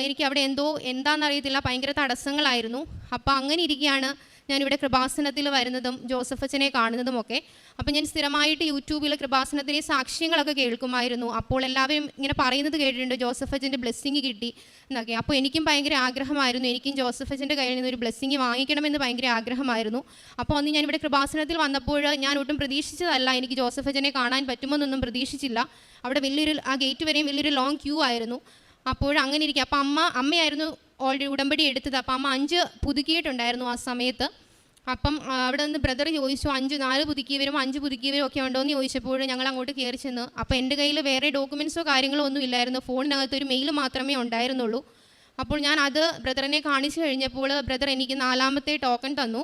എനിക്ക് അവിടെ എന്തോ എന്താണെന്നറിയത്തില്ല ഭയങ്കര തടസ്സങ്ങളായിരുന്നു. അപ്പോൾ അങ്ങനെ ഇരിക്കുകയാണ്. ഞാനിവിടെ കൃപാസനത്തിൽ വരുന്നതും ജോസഫ് അച്ഛനെ കാണുന്നതും ഒക്കെ. അപ്പോൾ ഞാൻ സ്ഥിരമായിട്ട് യൂട്യൂബിൽ കൃപാസനത്തിലെ സാക്ഷ്യങ്ങളൊക്കെ കേൾക്കുമായിരുന്നു. അപ്പോൾ എല്ലാവരും ഇങ്ങനെ പറയുന്നത് കേട്ടിട്ടുണ്ട് ജോസഫ് അച്ഛന്റെ ബ്ലെസ്സിങ് കിട്ടി എന്നൊക്കെ. അപ്പോൾ എനിക്കും ഭയങ്കര ആഗ്രഹമായിരുന്നു. എനിക്കും ജോസഫ് അച്ഛന്റെ കയ്യിൽ നിന്ന് ഒരു ബ്ലെസ്സിങ് വാങ്ങിക്കണമെന്ന് ഭയങ്കര ആഗ്രഹമായിരുന്നു. അപ്പോൾ അന്ന് ഞാൻ ഇവിടെ കൃപാസനത്തിൽ വന്നപ്പോൾ ഞാൻ ഒട്ടും പ്രതീക്ഷിച്ചതല്ല എനിക്ക് ജോസഫ് അച്ഛനെ കാണാൻ പറ്റുമെന്നൊന്നും പ്രതീക്ഷിച്ചില്ല. അവിടെ വലിയൊരു ആ ഗേറ്റ് വരെയും വലിയൊരു ലോങ് ക്യൂ ആയിരുന്നു. അപ്പോൾ അങ്ങനെ ഇരിക്കുക അപ്പോൾ അമ്മ അമ്മയായിരുന്നു ഓൾറെഡി ഉടമ്പടി എടുത്തത്. അപ്പം അമ്മ അഞ്ച് പുതുക്കിയിട്ടുണ്ടായിരുന്നു ആ സമയത്ത്. അപ്പം അവിടെ നിന്ന് ബ്രദർ ചോദിച്ചു അഞ്ച് നാല് പുതുക്കിയവരും അഞ്ച് പുതുക്കിയവരും ഒക്കെ ഉണ്ടോ? എന്ന് ചോദിച്ചപ്പോൾ ഞങ്ങൾ അങ്ങോട്ട് കയറി ചെന്ന്. അപ്പോൾ എന്റെ കയ്യിൽ വേറെ ഡോക്യുമെന്റ്സോ കാര്യങ്ങളോ ഒന്നും ഇല്ലായിരുന്നു. ഫോണിനകത്ത് ഒരു മെയിൽ മാത്രമേ ഉണ്ടായിരുന്നുള്ളൂ. അപ്പോൾ ഞാൻ അത് ബ്രദറിനെ കാണിച്ചു കഴിഞ്ഞപ്പോൾ ബ്രദർ എനിക്ക് നാലാമത്തെ ടോക്കൺ തന്നു.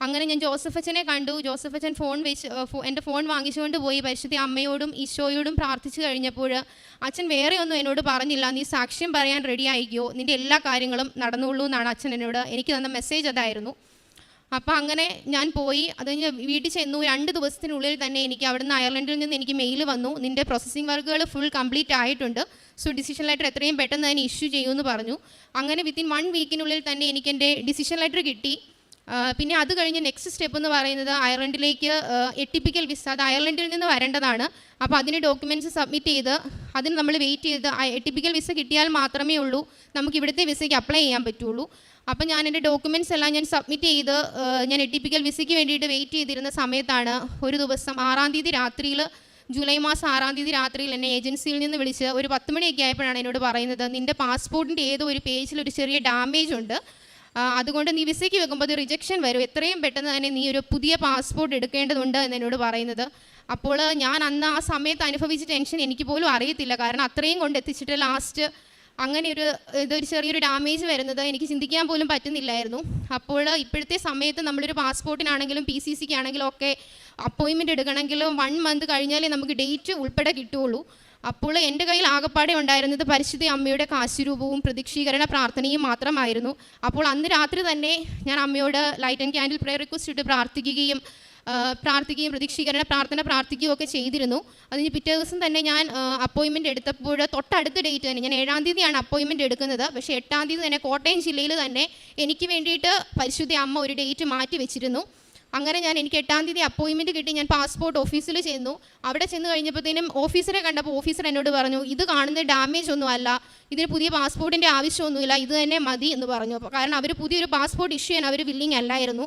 അങ്ങനെ ഞാൻ ജോസഫ് അച്ഛനെ കണ്ടു. ജോസഫ് അച്ഛൻ ഫോൺ വെച്ച് എന്റെ ഫോൺ വാങ്ങിച്ചുകൊണ്ട് പോയി. പരിശുദ്ധി അമ്മയോടും ഈശോയോടും പ്രാർത്ഥിച്ചു കഴിഞ്ഞപ്പോൾ അച്ഛൻ വേറെ ഒന്നും എന്നോട് പറഞ്ഞില്ല. നീ സാക്ഷ്യം പറയാൻ റെഡി ആയിക്കോ? നിന്റെ എല്ലാ കാര്യങ്ങളും നടന്നുള്ളൂ എന്നാണ് അച്ഛൻ എന്നോട് എനിക്ക് തന്ന മെസ്സേജ് അതായിരുന്നു. അപ്പോൾ അങ്ങനെ ഞാൻ പോയി. അത് കഴിഞ്ഞ് വീട്ടിൽ ചെന്നു. രണ്ട് ദിവസത്തിനുള്ളിൽ തന്നെ എനിക്ക് അവിടുന്ന് അയർലൻഡിൽ നിന്ന് എനിക്ക് മെയിൽ വന്നു. നിന്റെ പ്രോസസ്സിംഗ് വർക്കുകൾ ഫുൾ കംപ്ലീറ്റ് ആയിട്ടുണ്ട്. സോ ഡിസിഷൻ ലെറ്റർ എത്രയും പെട്ടെന്ന് തന്നെ ഇഷ്യൂ ചെയ്യുമെന്ന് പറഞ്ഞു. അങ്ങനെ വിത്തിൻ വൺ വീക്കിനുള്ളിൽ തന്നെ എനിക്ക് എന്റെ ഡിസിഷൻ ലെറ്റർ കിട്ടി. പിന്നെ അത് കഴിഞ്ഞ് നെക്സ്റ്റ് സ്റ്റെപ്പ് എന്ന് പറയുന്നത് അയർലൻഡിലേക്ക് എട്ടിപ്പിക്കൽ വിസ അത് അയർലൻഡിൽ നിന്ന് വരേണ്ടതാണ്. അപ്പോൾ അതിന് ഡോക്യുമെന്റ്സ് സബ്മിറ്റ് ചെയ്ത് അതിന് നമ്മൾ വെയിറ്റ് ചെയ്ത് എട്ടിപ്പിക്കൽ വിസ കിട്ടിയാൽ മാത്രമേ ഉള്ളൂ. നമുക്ക് ഇവിടുത്തെ വിസയ്ക്ക് അപ്ലൈ ചെയ്യാൻ പറ്റുള്ളൂ. അപ്പോൾ ഞാൻ എന്റെ ഡോക്യുമെന്റ്സ് എല്ലാം ഞാൻ സബ്മിറ്റ് ചെയ്ത് ഞാൻ എട്ടിപ്പിക്കൽ വിസയ്ക്ക് വേണ്ടിയിട്ട് വെയിറ്റ് ചെയ്തിരുന്ന സമയത്താണ് ഒരു ദിവസം ആറാം തീയതി രാത്രിയിൽ ജൂലൈ മാസം ആറാം തീയതി രാത്രിയിൽ എന്നെ ഏജൻസിയിൽ നിന്ന് വിളിച്ച് ഒരു പത്ത് മണിയൊക്കെ ആയപ്പോഴാണ് എന്നോട് പറയുന്നത് നിന്റെ പാസ്പോർട്ടിന്റെ ഏതോ ഒരു പേജിൽ ഒരു ചെറിയ ഡാമേജ് ഉണ്ട്. അതുകൊണ്ട് നീ വിസയ്ക്ക് വെക്കുമ്പോൾ അത് റിജക്ഷൻ വരും. എത്രയും പെട്ടെന്ന് തന്നെ നീ ഒരു പുതിയ പാസ്പോർട്ട് എടുക്കേണ്ടതുണ്ട് എന്ന് എന്നോട് പറയുന്നത്. അപ്പോൾ ഞാൻ അന്ന് ആ സമയത്ത് അനുഭവിച്ച ടെൻഷൻ എനിക്ക് പോലും അറിയത്തില്ല. കാരണം അത്രയും കൊണ്ട് എത്തിച്ചിട്ട് ലാസ്റ്റ് അങ്ങനെ ഒരു ഇതൊരു ചെറിയൊരു ഡാമേജ് വരുന്നത് എനിക്ക് ചിന്തിക്കാൻ പോലും പറ്റുന്നില്ലായിരുന്നു. അപ്പോൾ ഇപ്പോഴത്തെ സമയത്ത് നമ്മളൊരു പാസ്പോർട്ടിനാണെങ്കിലും പി സി സിക്ക് ആണെങ്കിലും ഒക്കെ അപ്പോയിൻമെന്റ് എടുക്കണമെങ്കിലും വൺ മന്ത് കഴിഞ്ഞാലേ നമുക്ക് ഡേറ്റ് ഉൾപ്പെടെ കിട്ടുകയുള്ളൂ. അപ്പോൾ എന്റെ കയ്യിൽ ആകപ്പാടെ ഉണ്ടായിരുന്നത് പരിശുദ്ധ അമ്മയുടെ കാശുരൂപവും പ്രതീക്ഷീകരണ പ്രാർത്ഥനയും മാത്രമായിരുന്നു. അപ്പോൾ അന്ന് രാത്രി തന്നെ ഞാൻ അമ്മയോട് light and candle prayer request ഇട്ട് പ്രാർത്ഥിക്കുകയും പ്രാർത്ഥിക്കുകയും പ്രതീക്ഷീകരണ പ്രാർത്ഥന പ്രാർത്ഥിക്കുകയും ഒക്കെ ചെയ്തിരുന്നു. അതിന് പിറ്റേ ദിവസം തന്നെ ഞാൻ അപ്പോയിൻമെന്റ് എടുത്തപ്പോൾ തൊട്ടടുത്ത ഡേറ്റ് തന്നെ ഞാൻ ഏഴാം തീയതിയാണ് അപ്പോയിൻമെന്റ് എടുക്കുന്നത്. പക്ഷേ എട്ടാം തീയതി തന്നെ കോട്ടയം ജില്ലയിൽ തന്നെ എനിക്ക് വേണ്ടിയിട്ട് പരിശുദ്ധ അമ്മ ഒരു ഡേറ്റ് മാറ്റി വെച്ചിരുന്നു. അങ്ങനെ ഞാൻ എനിക്ക് എട്ടാം തീയതി അപ്പോയിൻമെന്റ് കിട്ടി. ഞാൻ പാസ്പോർട്ട് ഓഫീസിൽ ചെന്നു. അവിടെ ചെന്ന് കഴിഞ്ഞപ്പോഴത്തേനും ഓഫീസറെ കണ്ടപ്പോൾ ഓഫീസർ എന്നോട് പറഞ്ഞു ഇത് കാണുന്ന ഡാമേജ് ഒന്നും അല്ല. ഇതിന് പുതിയ പാസ്പോർട്ടിന്റെ ആവശ്യമൊന്നുമില്ല. ഇത് തന്നെ മതി എന്ന് പറഞ്ഞു. കാരണം അവർ പുതിയൊരു പാസ്പോർട്ട് ഇഷ്യൂ ചെയ്യാൻ അവർ വില്ലിങ് അല്ലായിരുന്നു.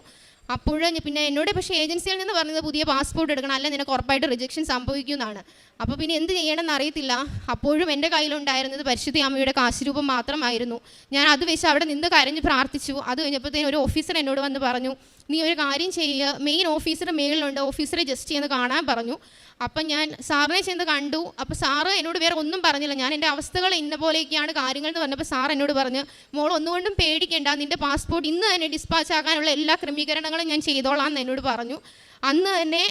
അപ്പോൾ പിന്നെ എന്നോട് പക്ഷേ ഏജൻസിയിൽ നിന്ന് പറഞ്ഞത് പുതിയ പാസ്പോർട്ട് എടുക്കണം അല്ല നിനക്ക് ഉറപ്പായിട്ട് റിജക്ഷൻ സംഭവിക്കുമെന്നാണ് അപ്പോൾ പിന്നെ എന്ത് ചെയ്യണമെന്ന് അറിയത്തില്ല. അപ്പോഴും എന്റെ കയ്യിലുണ്ടായിരുന്നത് പരിശുദ്ധി അമ്മയുടെ കാശുരൂപം മാത്രമായിരുന്നു. ഞാൻ അത് വെച്ച് അവിടെ നിന്ന് കരഞ്ഞ് പ്രാർത്ഥിച്ചു. അത് കഴിഞ്ഞപ്പോഴത്തേനും ഒരു ഓഫീസർ എന്നോട് വന്ന് പറഞ്ഞു നീ ഒരു കാര്യം ചെയ്യുക മെയിൻ ഓഫീസർ മേളിലുണ്ട്. ഓഫീസറെ ജസ്റ്റ് ചെയ്യുന്നത് കാണാൻ പറഞ്ഞു. അപ്പം ഞാൻ സാറിനെ ചെന്ന് കണ്ടു. അപ്പോൾ സാറ് എന്നോട് വേറെ ഒന്നും പറഞ്ഞില്ല. ഞാൻ എന്റെ അവസ്ഥകൾ ഇന്ന പോലെയൊക്കെയാണ് കാര്യങ്ങൾ എന്ന് പറഞ്ഞപ്പോൾ സാർ എന്നോട് പറഞ്ഞു മോൾ ഒന്നുകൊണ്ടും പേടിക്കേണ്ട. നിന്റെ പാസ്പോർട്ട് ഇന്ന് തന്നെ ഡിസ്പാച്ച് ആക്കാനുള്ള എല്ലാ ക്രമീകരണങ്ങളും ഞാൻ ചെയ്തോളാം എന്ന് എന്നോട് പറഞ്ഞു. അന്ന് തന്നെ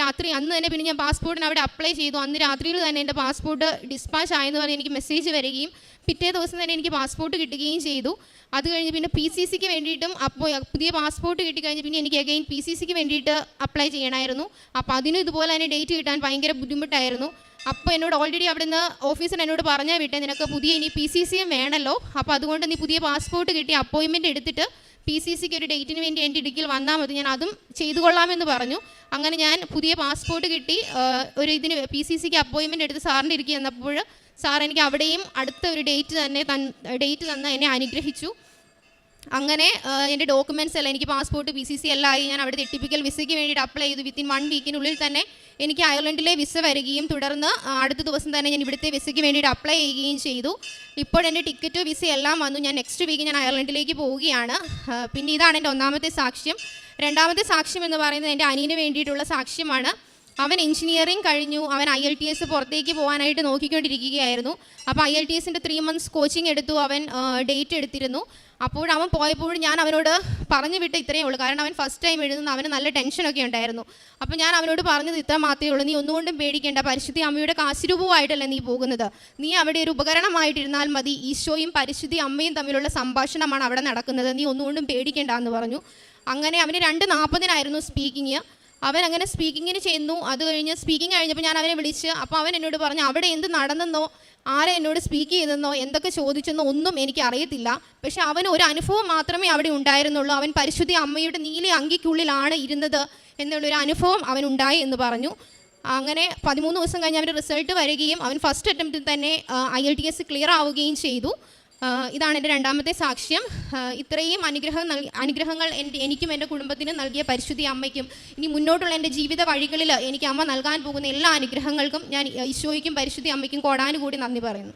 രാത്രി അന്ന് തന്നെ പിന്നെ ഞാൻ പാസ്പോർട്ടിന് അവിടെ അപ്ലൈ ചെയ്തു. അന്ന് രാത്രിയിൽ തന്നെ എന്റെ പാസ്പോർട്ട് ഡിസ്പാച്ച് ആയെന്ന് പറഞ്ഞ് എനിക്ക് മെസ്സേജ് വരികയും പിറ്റേ ദിവസം തന്നെ എനിക്ക് പാസ്പോർട്ട് കിട്ടുകയും ചെയ്തു. അത് കഴിഞ്ഞ് പിന്നെ പി സി സിക്ക് വേണ്ടിയിട്ടും അപ്പോൾ പുതിയ പാസ്പോർട്ട് കിട്ടിക്കഴിഞ്ഞ് പിന്നെ എനിക്ക് അഗൈൻ പി സി സിക്ക് വേണ്ടിയിട്ട് അപ്ലൈ ചെയ്യണമായിരുന്നു. അപ്പോൾ അതിനും ഇതുപോലെ തന്നെ ഡേറ്റ് കിട്ടാൻ ഭയങ്കര ബുദ്ധിമുട്ടായിരുന്നു. അപ്പോൾ എന്നോട് ഓൾറെഡി അവിടുന്ന് ഓഫീസർ എന്നോട് പറഞ്ഞാൽ വിട്ടേ നിനക്ക് പുതിയ ഇനി പി സി സിയും വേണമല്ലോ അപ്പോൾ അതുകൊണ്ട് നീ പുതിയ പാസ്പോർട്ട് കിട്ടി അപ്പോയിൻമെന്റ് എടുത്തിട്ട് പി സി സിക്ക് ഒരു ഡേറ്റിന് വേണ്ടി എന്റെ ഇടുക്കിൽ വന്നാൽ മതി. ഞാൻ അതും ചെയ്തു കൊള്ളാമെന്ന് പറഞ്ഞു. അങ്ങനെ ഞാൻ പുതിയ പാസ്പോർട്ട് കിട്ടി. ഒരു ഇതിന് പി സി സിക്ക് അപ്പോയിൻമെന്റ് എടുത്ത് സാറിന്റെ ഇടുക്കി എന്നപ്പോൾ സാർ എനിക്ക് അവിടെയും അടുത്ത ഒരു ഡേറ്റ് തന്നെ തൻ ഡേറ്റ് തന്ന എന്നെ അനുഗ്രഹിച്ചു. അങ്ങനെ എന്റെ ഡോക്യുമെന്റ്സ് എല്ലാം എനിക്ക് പാസ്പോർട്ട് പി സി സി എല്ലാം ആയി. ഞാൻ അവിടെ ടിപ്പിക്കൽ വിസയ്ക്ക് വേണ്ടിയിട്ട് അപ്ലൈ ചെയ്തു. വിത്തിൻ വൺ വീക്കിനുള്ളിൽ തന്നെ എനിക്ക് അയർലൻഡിലെ വിസ വരികയും തുടർന്ന് അടുത്ത ദിവസം തന്നെ ഞാൻ ഇവിടുത്തെ വിസയ്ക്ക് വേണ്ടിയിട്ട് അപ്ലൈ ചെയ്യുകയും ചെയ്തു. ഇപ്പോൾ എന്റെ ടിക്കറ്റ് വിസ എല്ലാം വന്നു. ഞാൻ നെക്സ്റ്റ് വീക്ക് ഞാൻ അയർലൻഡിലേക്ക് പോവുകയാണ്. പിന്നെ ഇതാണ് എന്റെ ഒന്നാമത്തെ സാക്ഷ്യം. രണ്ടാമത്തെ സാക്ഷ്യം എന്ന് പറയുന്നത് എന്റെ അനിയന് വേണ്ടിയിട്ടുള്ള സാക്ഷ്യമാണ്. അവൻ എഞ്ചിനീയറിംഗ് കഴിഞ്ഞു. അവൻ ഐ എൽ ടി എസ് പുറത്തേക്ക് പോകാനായിട്ട് നോക്കിക്കൊണ്ടിരിക്കുകയായിരുന്നു. അപ്പോൾ ഐ എൽ ടി എസിന്റെ ത്രീ മന്ത്സ് കോച്ചിങ് എടുത്തു. അവൻ ഡേറ്റ് എടുത്തിരുന്നു. അപ്പോൾ അവൻ ഞാൻ അവനോട് പറഞ്ഞു വിട്ട് ഇത്രയേ ഉള്ളൂ. കാരണം അവൻ ഫസ്റ്റ് ടൈം എഴുതുന്ന അവന് നല്ല ടെൻഷനൊക്കെ ഉണ്ടായിരുന്നു. അപ്പോൾ ഞാൻ അവനോട് പറഞ്ഞത് ഇത്ര മാത്രമേ ഉള്ളൂ. നീ ഒന്നുകൊണ്ടും പേടിക്കേണ്ട. പരിശുദ്ധി അമ്മയുടെ കാശുരൂപമായിട്ടല്ല നീ പോകുന്നത്. നീ അവിടെ ഒരു ഉപകരണമായിട്ടിരുന്നാൽ മതി. ഈശോയും പരിശുദ്ധി അമ്മയും തമ്മിലുള്ള സംഭാഷണമാണ് അവിടെ നടക്കുന്നത്. നീ ഒന്നുകൊണ്ടും പേടിക്കേണ്ട എന്ന് പറഞ്ഞു. അങ്ങനെ അവന് രണ്ട് നാൽപ്പതിനായിരുന്നു സ്പീക്കിങ് അവൻ അങ്ങനെ സ്പീക്കിങ്ങിന് ചെയ്യുന്നു അത് കഴിഞ്ഞ് സ്പീക്കിംഗ് കഴിഞ്ഞപ്പോൾ ഞാൻ അവനെ വിളിച്ച് അപ്പോൾ അവൻ എന്നോട് പറഞ്ഞു അവിടെ എന്ത് നടന്നെന്നോ ആരെ എന്നോട് സ്പീക്ക് ചെയ്തെന്നോ എന്തൊക്കെ ചോദിച്ചെന്നോ ഒന്നും എനിക്ക് അറിയത്തില്ല. പക്ഷെ അവന് ഒരു അനുഭവം മാത്രമേ അവിടെ ഉണ്ടായിരുന്നുള്ളൂ. അവൻ പരിശുദ്ധി അമ്മയുടെ നീല അങ്കിക്കുള്ളിലാണ് ഇരുന്നത് എന്നുള്ളൊരു അനുഭവം അവൻ ഉണ്ടായി എന്ന് പറഞ്ഞു. അങ്ങനെ പതിമൂന്ന് ദിവസം കഴിഞ്ഞ് അവന്റെ റിസൾട്ട് വരികയും അവൻ ഫസ്റ്റ് അറ്റംപ്റ്റിൽ തന്നെ I L T S clear ആവുകയും ചെയ്തു. ഇതാണ് എന്റെ രണ്ടാമത്തെ സാക്ഷ്യം. ഇത്രയും അനുഗ്രഹം അനുഗ്രഹങ്ങൾ എന്റെ എനിക്കും എന്റെ കുടുംബത്തിനും നൽകിയ പരിശുദ്ധി അമ്മയ്ക്കും ഇനി മുന്നോട്ടുള്ള എന്റെ ജീവിത വഴികളിൽ എനിക്ക് അമ്മ നൽകാൻ പോകുന്ന എല്ലാ അനുഗ്രഹങ്ങൾക്കും ഞാൻ ഈശോയ്ക്കും പരിശുദ്ധി അമ്മയ്ക്കും കോടാനുകൂടി നന്ദി പറയുന്നു.